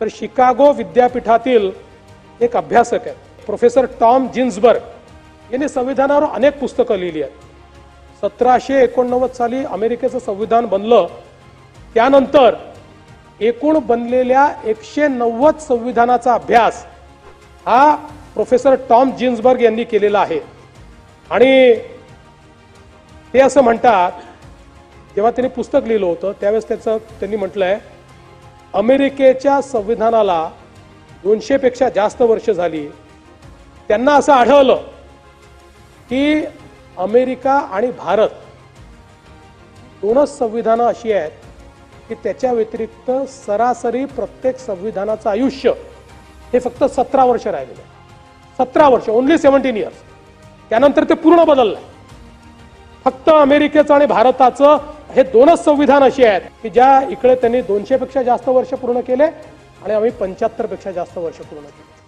तर शिकागो विद्यापीठातील एक अभ्यासक आहेत. Professor Tom Ginsburg. यांनी संविधानावर अनेक पुस्तकं लिहिली आहेत. सतराशे एकोणनव्वद साली अमेरिकेचं संविधान बनलं. त्यानंतर एकूण बनलेल्या एकशे नव्वद संविधानाचा अभ्यास हा प्रोफेसर टॉम जिन्सबर्ग यांनी केलेला आहे. आणि ते असं म्हणतात जेव्हा त्यांनी पुस्तक लिहिलं होतं त्यावेळेस त्याचं त्यांनी म्हटलं आहे अमेरिकेच्या संविधानाला दोनशेपेक्षा जास्त वर्ष झाली. त्यांना असं आढळलं की अमेरिका आणि भारत दोनच संविधानं अशी आहेत की त्याच्या व्यतिरिक्त सरासरी प्रत्येक संविधानाचं आयुष्य हे फक्त सतरा वर्ष राहिलेलं आहे. सतरा वर्ष ओन्ली सेव्हन्टीन इयर्स त्यानंतर ते पूर्ण बदललंय फक्त अमेरिकेचं आणि भारताचं हे दोनच संविधान अशी आहेत की ज्या इकडे त्यांनी दोनशे पेक्षा जास्त वर्ष पूर्ण केले आणि आम्ही पंच्याहत्तरपेक्षा जास्त वर्ष पूर्ण केले.